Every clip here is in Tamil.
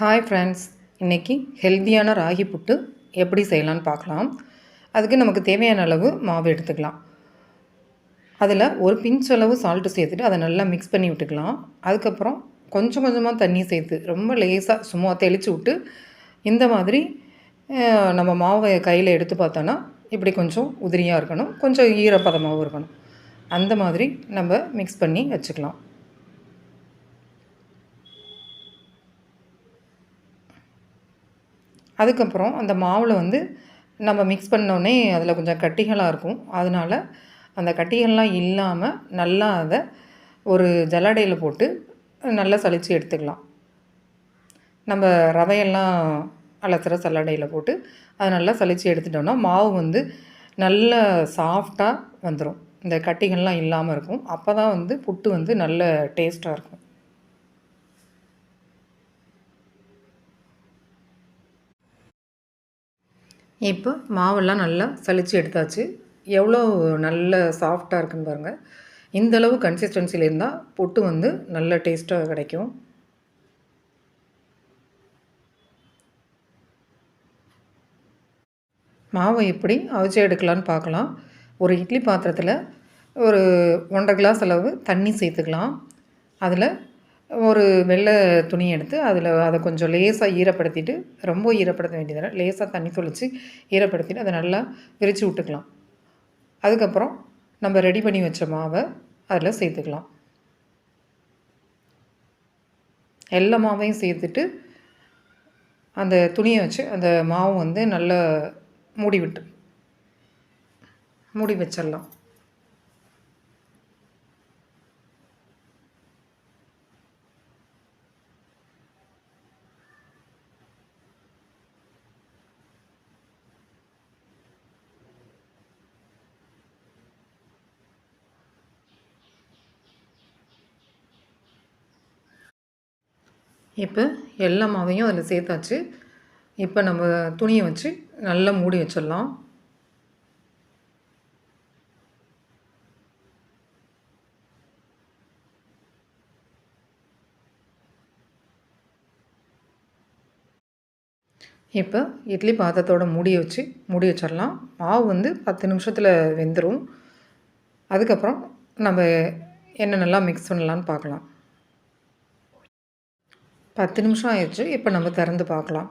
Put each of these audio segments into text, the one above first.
ஹாய் ஃப்ரெண்ட்ஸ் இன்றைக்கி ஹெல்த்தியான ராகி புட்டு எப்படி செய்யலான்னு பார்க்கலாம். அதுக்கு நமக்கு தேவையான அளவு மாவு எடுத்துக்கலாம். அதில் ஒரு பிஞ்ச் அளவு சால்ட்டு சேர்த்துட்டு அதை நல்லா மிக்ஸ் பண்ணி விட்டுக்கலாம். அதுக்கப்புறம் கொஞ்சம் கொஞ்சமாக தண்ணி சேர்த்து ரொம்ப லேசாக சும்மா தெளித்து விட்டு இந்த மாதிரி நம்ம மாவை கையில் எடுத்து பார்த்தோன்னா இப்படி கொஞ்சம் உதிரியாக இருக்கணும். கொஞ்சம் ஈரப்பதமாகவும் இருக்கணும். அந்த மாதிரி நம்ம மிக்ஸ் பண்ணி வச்சுக்கலாம். அதுக்கப்புறம் அந்த மாவில் வந்து நம்ம மிக்ஸ் பண்ணோடனே அதில் கொஞ்சம் கட்டிகளாக இருக்கும். அதனால் அந்த கட்டிகள்லாம் இல்லாமல் நல்லா அதை ஒரு ஜல்லடையில் போட்டு நல்லா சளிச்சு எடுத்துக்கலாம். நம்ம ரவையெல்லாம் அலசுகிற சல்லடையில் போட்டு அதை நல்லா சளிச்சு எடுத்துட்டோம்னா மாவு வந்து நல்ல சாஃப்டாக வந்துடும் இந்த கட்டிகள்லாம் இல்லாமல் இருக்கும். அப்போ தான் வந்து புட்டு வந்து நல்ல டேஸ்ட்டாக இருக்கும். இப்போ மாவெல்லாம் நல்லா சளிச்சு எடுத்தாச்சு. எவ்வளோ நல்ல சாஃப்டாக இருக்குன்னு பாருங்கள் இந்தளவு கன்சிஸ்டன்சியில் இருந்தால் பொட்டு வந்து நல்ல டேஸ்ட்டாக கிடைக்கும். மாவை எப்படி அவிச்சு எடுக்கலான்னு பார்க்கலாம். ஒரு இட்லி பாத்திரத்தில் ஒரு ஒன்றரை கிளாஸ் அளவு தண்ணி சேர்த்துக்கலாம். அதில் ஒரு வெள்ளை துணி எடுத்து அதில் அதை கொஞ்சம் லேசாக ஈரப்படுத்திட்டு ரொம்ப ஈரப்படுத்த வேண்டியதில்லை. லேசாக தண்ணி தொளித்து ஈரப்படுத்திட்டு அதை நல்லா விரித்து விட்டுக்கலாம். அதுக்கப்புறம் நம்ம ரெடி பண்ணி வச்ச மாவை அதில் சேர்த்துக்கலாம். எல்லா மாவையும் சேர்த்துட்டு அந்த துணியை வச்சு அந்த மாவு வந்து நல்லா மூடி விட்டு மூடி வச்சிடலாம். இப்போ எல்லா மாவையும் அதில் சேர்த்தாச்சு. இப்போ நம்ம துணியை வச்சு நல்லா மூடி வச்சிடலாம். இப்போ இட்லி பாத்திரத்தோட மூடி வச்சு மூடி வச்சிடலாம். மாவு வந்து பத்து நிமிஷத்தில் வெந்துடும் அதுக்கப்புறம் நம்ம என்னென்னலாம் மிக்ஸ் பண்ணலான்னு பார்க்கலாம். பத்து நிமிஷம் ஆயிடுச்சு. இப்போ நம்ம திறந்து பார்க்கலாம்.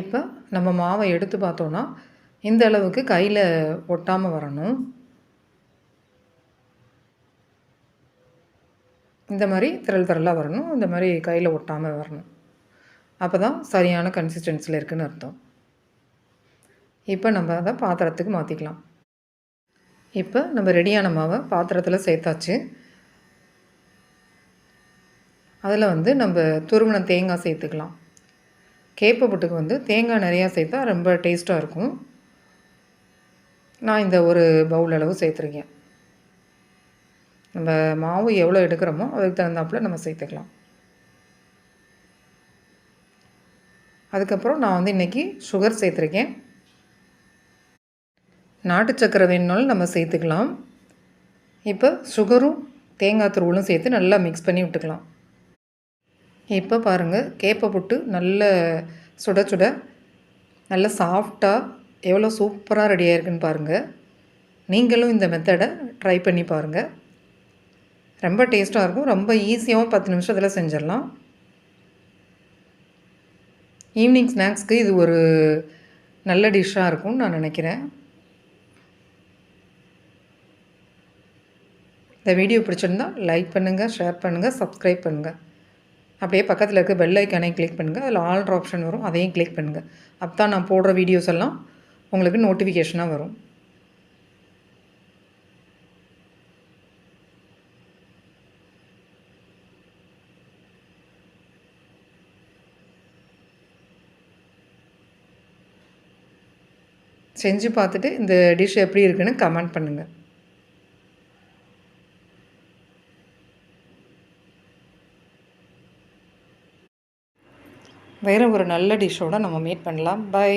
இப்போ நம்ம மாவை எடுத்து பார்த்தோன்னா இந்த அளவுக்கு கையில் ஒட்டாமல் வரணும். இந்த மாதிரி திரள் திரளாக வரணும். இந்த மாதிரி கையில் ஒட்டாமல் வரணும். அப்போ தான் சரியான கன்சிஸ்டன்சியில் இருக்குதுன்னு அர்த்தம். இப்போ நம்ம அதை பாத்திரத்துக்கு மாற்றிக்கலாம் இப்போ நம்ம ரெடியான மாவை பாத்திரத்தில் சேர்த்தாச்சு. அதில் வந்து நம்ம துருவின தேங்காய் சேர்த்துக்கலாம். கேப்பை புட்டுக்கு வந்து தேங்காய் நிறையா சேர்த்தா ரொம்ப டேஸ்ட்டாக இருக்கும். நான் இந்த ஒரு பவுல் அளவு சேர்த்துருக்கேன். நம்ம மாவு எவ்வளோ எடுக்கிறோமோ அதுக்கு தகுந்தாப்பில் நம்ம சேர்த்துக்கலாம். அதுக்கப்புறம் நான் வந்து இன்றைக்கி சுகர் சேர்த்துருக்கேன். நாட்டு சக்கரை வேணுனாலும் நம்ம சேர்த்துக்கலாம். இப்போ சுகரும் தேங்காய் துருவலும் சேர்த்து நல்லா மிக்ஸ் பண்ணி விட்டுக்கலாம். இப்போ பாருங்கள் கேப்பை புட்டு நல்ல சுட சுட நல்ல சாஃப்டாக எவ்வளோ சூப்பராக ரெடி ஆயிருக்குன்னு பாருங்கள் நீங்களும் இந்த மெத்தடை ட்ரை பண்ணி பாருங்கள் ரொம்ப டேஸ்ட்டாக இருக்கும். ரொம்ப ஈஸியாகவும் பத்து நிமிஷத்தில் செஞ்சிடலாம். ஈவினிங் ஸ்நாக்ஸ்க்கு இது ஒரு நல்ல டிஷ்ஷாக இருக்கும்னு நான் நினைக்கிறேன். இந்த வீடியோ பிடிச்சிருந்தா லைக் பண்ணுங்கள் ஷேர் பண்ணுங்கள் சப்ஸ்கிரைப் பண்ணுங்கள் அப்படியே பக்கத்தில் இருக்க பெல் ஐக்கானையும் கிளிக் பண்ணுங்கள் அதில் ஆல்ட்ரு ஆப்ஷன் வரும். அதையும் கிளிக் பண்ணுங்கள் அப்போ தான் நான் போடுற வீடியோஸ் எல்லாம் உங்களுக்கு நோட்டிஃபிகேஷனாக வரும். செஞ்சு பார்த்துட்டு இந்த டிஷ் எப்படி இருக்குன்னு கமெண்ட் பண்ணுங்கள் வேறு ஒரு நல்ல டிஷ்ஷோடு நம்ம மீட் பண்ணலாம். பை